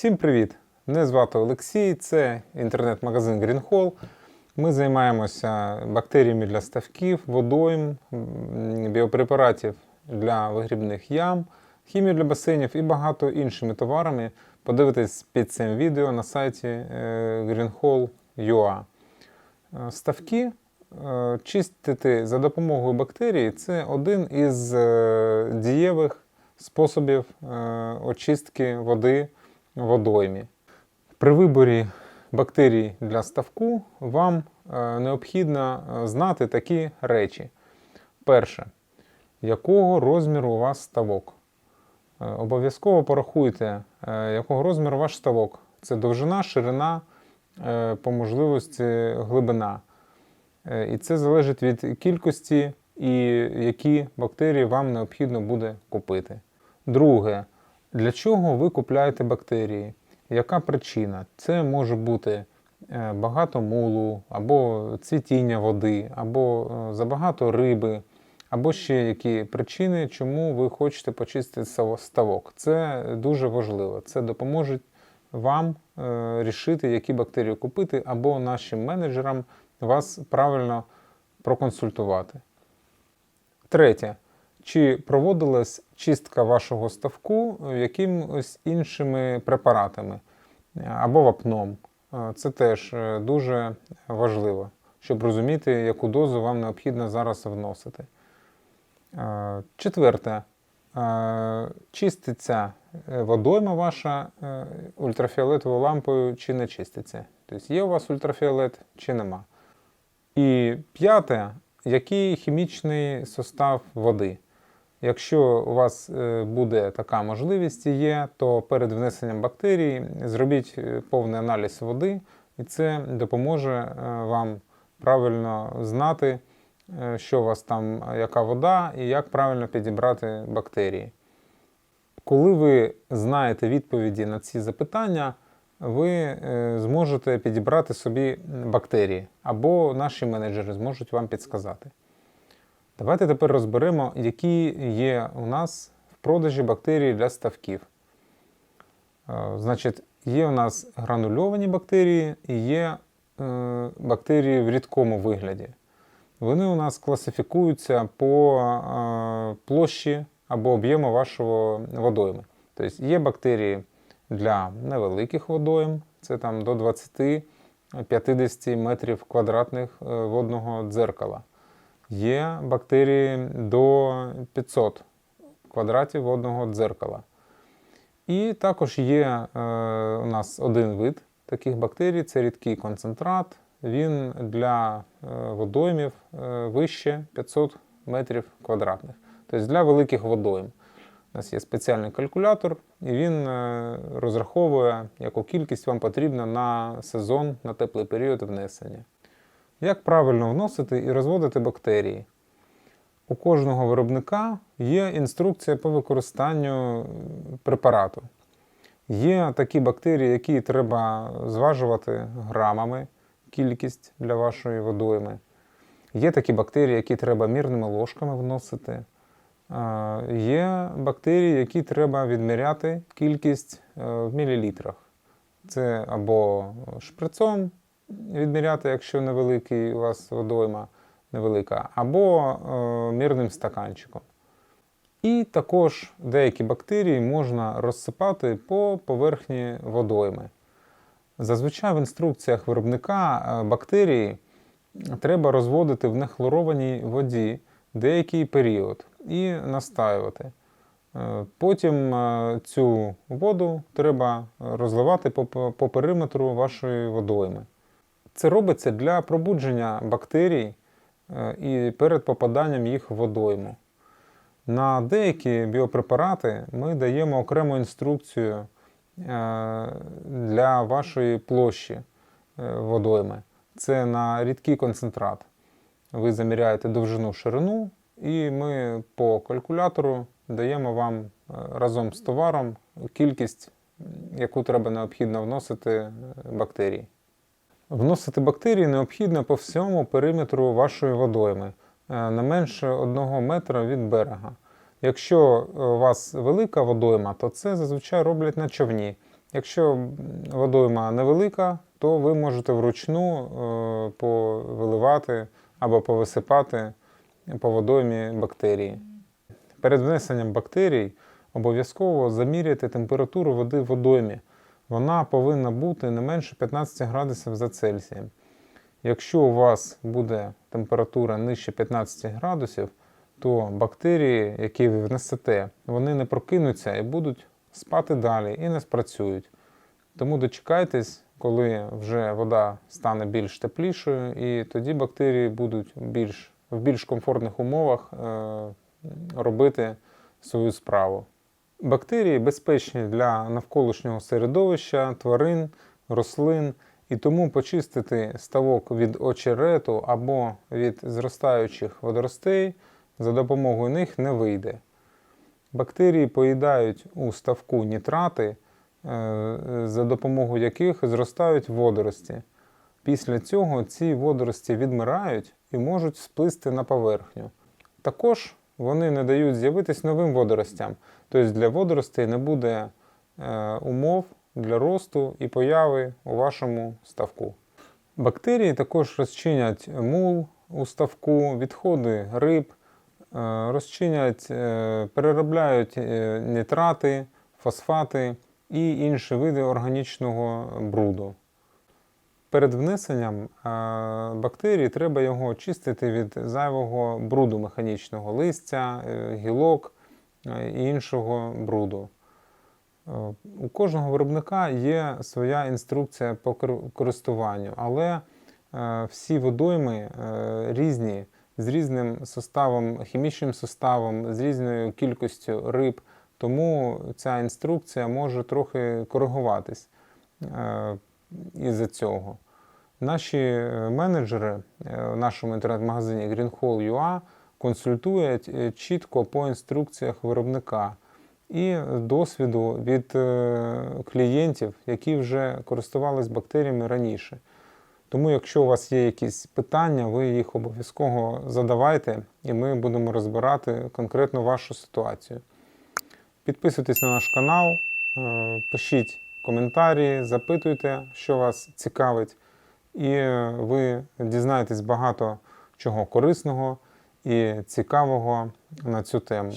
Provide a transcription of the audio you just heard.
Всім привіт! Мене звати Олексій, це інтернет-магазин Greenhall. Ми займаємося бактеріями для ставків, водойм, біопрепаратів для вигрібних ям, хімію для басейнів і багато іншими товарами. Подивитись під цим відео на сайті е, greenhall.ua. Е, Ставки е, чистити за допомогою бактерій це один із дієвих способів очистки води водоймі. При виборі бактерій для ставку вам е, необхідно е, знати такі речі. Перше, якого розміру у вас ставок. Е, Обов'язково порахуйте, якого розміру ваш ставок. Це довжина, ширина, по можливості глибина. І це залежить від кількості і які бактерії вам необхідно буде купити. Друге, для чого ви купляєте бактерії? Яка причина? Це може бути е, багато мулу, або цвітіння води, або е, забагато риби, або ще які причини, чому ви хочете почистити ставок. Це дуже важливо. Це допоможе вам е, рішити, які бактерії купити, або нашим менеджерам вас правильно проконсультувати. Третє. Чи проводилась чистка вашого ставку е, якимось іншими препаратами е, або вапном? Е, Це теж дуже важливо, щоб розуміти, яку дозу вам необхідно зараз вносити. Четверте. Чиститься водойма ваша ультрафіолетовою лампою чи не чиститься? Тобто є у вас ультрафіолет чи нема? І п'яте, який хімічний состав води? Якщо у вас е, буде така можливість і є, то перед внесенням бактерій зробіть е, повний аналіз води, і це допоможе е, вам правильно знати, що у вас там, яка вода і як правильно підібрати бактерії. Коли ви знаєте відповіді на ці запитання, ви зможете підібрати собі бактерії, або наші менеджери зможуть вам підсказати. Давайте тепер розберемо, які є у нас в продажі бактерії для ставків. Е, Значить, є у нас гранульовані бактерії і є е, бактерії в рідкому вигляді. Вони у нас класифікуються по е, площі або об'єму вашого водойми. Тобто є бактерії для невеликих водойм, це там до 20-50 метрів квадратних водного дзеркала. Є бактерії до 500 квадратів водного дзеркала. І також є е, у нас один вид таких бактерій це рідкий концентрат. Він для е, водоймів е, вище 500 метрів квадратних. Тобто для великих водойм. У нас є спеціальний калькулятор, і він е, розраховує, яку кількість вам потрібна на сезон, на теплий період внесення. Як правильно вносити і розводити бактерії? У кожного виробника є інструкція по використанню препарату. Є такі бактерії, які треба зважувати грамами кількість для вашої водойми. Є такі бактерії, які треба мірними ложками вносити. Є бактерії, які треба відміряти кількість е, в мілілітрах. Це або шприцом відміряти, якщо невеликий у вас водойма невелика, або е, мірним стаканчиком. І також деякі бактерії можна розсипати по поверхні водойми. Зазвичай в інструкціях виробника е, бактерії треба розводити в нехлорованій воді деякий період і настаювати. Е, Потім цю воду треба розливати по периметру вашої водойми. Це робиться для пробудження бактерій е, і перед попаданням їх в водойму. На деякі біопрепарати ми даємо окрему інструкцію е, для вашої площі е, водойми. Це на рідкий концентрат. Ви заміряєте довжину ширину, і ми по калькулятору даємо вам разом з товаром кількість, яку треба необхідно вносити бактерій. Вносити бактерії необхідно по всьому периметру вашої водойми, е, не менше 1 метра від берега. Якщо у вас велика водойма, то це зазвичай роблять на човні. Якщо водойма невелика, то ви можете вручну е, повиливати або повисипати по водоймі бактерії. Перед внесенням бактерій обов'язково заміряти температуру води в водоймі. Вона повинна бути не менше 15 градусів за Цельсієм. Якщо у вас буде температура нижче 15 градусів, то бактерії, які ви внесете, вони не прокинуться і будуть спати далі і не спрацюють. Тому дочекайтесь, коли вже вода стане більш теплішою, і тоді бактерії будуть більш, в більш комфортних умовах е, робити свою справу. Бактерії безпечні для навколишнього середовища, тварин, рослин, і тому почистити ставок від очерету або від зростаючих водоростей за допомогою них не вийде. Бактерії поїдають у ставку нітрати, е, за допомогою яких зростають водорості. Після цього ці водорості відмирають і можуть сплисти на поверхню. Також вони не дають з'явитись новим водоростям, тобто для водоростей не буде е, умов для росту і появи у вашому ставку. Бактерії також розчинять мул у ставку, відходи риб, е, розчинять, е, переробляють нітрати, фосфати і інші види органічного бруду. Перед внесенням е, бактерій треба його очистити від зайвого бруду механічного листя, е, гілок е, і іншого бруду. У кожного виробника є своя інструкція по користуванню, але всі водойми різні, з різним составом, хімічним составом, з різною кількістю риб, тому ця інструкція може трохи коригуватись із-за цього. Наші е, менеджери е, в нашому інтернет-магазині GreenHall.ua консультують е, чітко по інструкціях виробника і досвіду від клієнтів, які вже користувались бактеріями раніше. Тому, якщо у вас є якісь питання, ви їх обов'язково задавайте, і ми будемо розбирати конкретно вашу ситуацію. Підписуйтесь на наш канал, пишіть коментарі, запитуйте, що вас цікавить, і е, ви дізнаєтесь багато чого корисного і цікавого на цю тему.